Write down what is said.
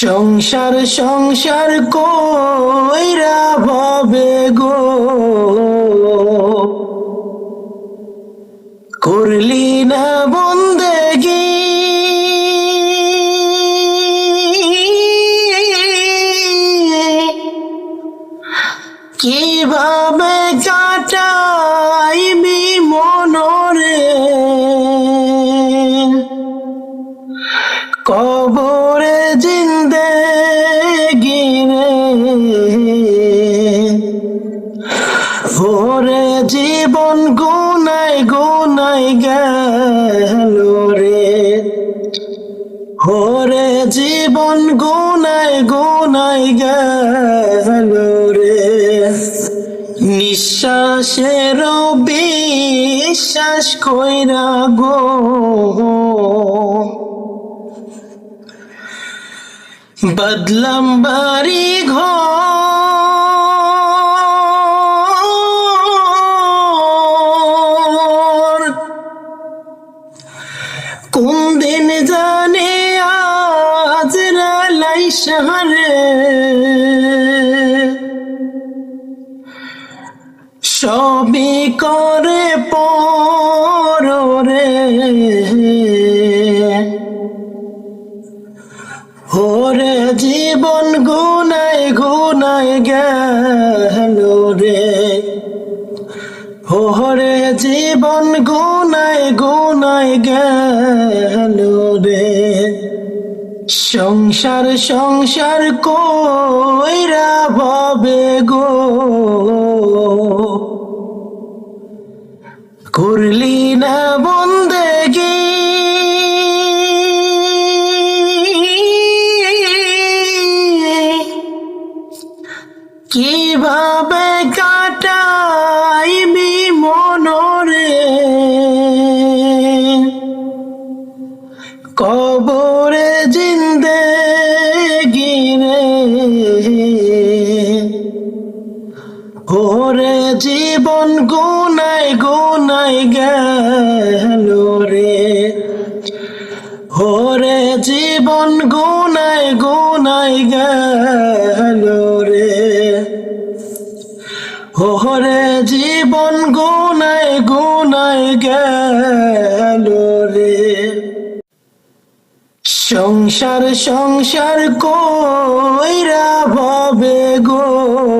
সংসার সংসার কইরা ভবে গো। করলি না বন্দেগি। কীভাবে কাটাইবি গুনাই গুনাই গেল রে। ওরে জীবন গুনাই গুনাই গেল রে। নিঃশ্বাসের বিশ্বাস কইরা গো। বদলাম বাড়ি ঘর। জানে আজ রালাই শহরে। সবই করে পরে ওরে জীবন গুনাই গুনাই গেল রে। ওরে জীবন গুনাই গুনাই গেল সংসার সংসার কইরা ভবে গো? করলি না বন্দেগি? কীভাবে কাটাইবি মনরে? ওরে জীবন গুনাই গুনাই গেল রে। ওরে জীবন গুনাই গুনাই গেল রে। ওরে জীবন গুনাই গুনাই গেল রে। সংসার সংসার কইরা ভবে গো।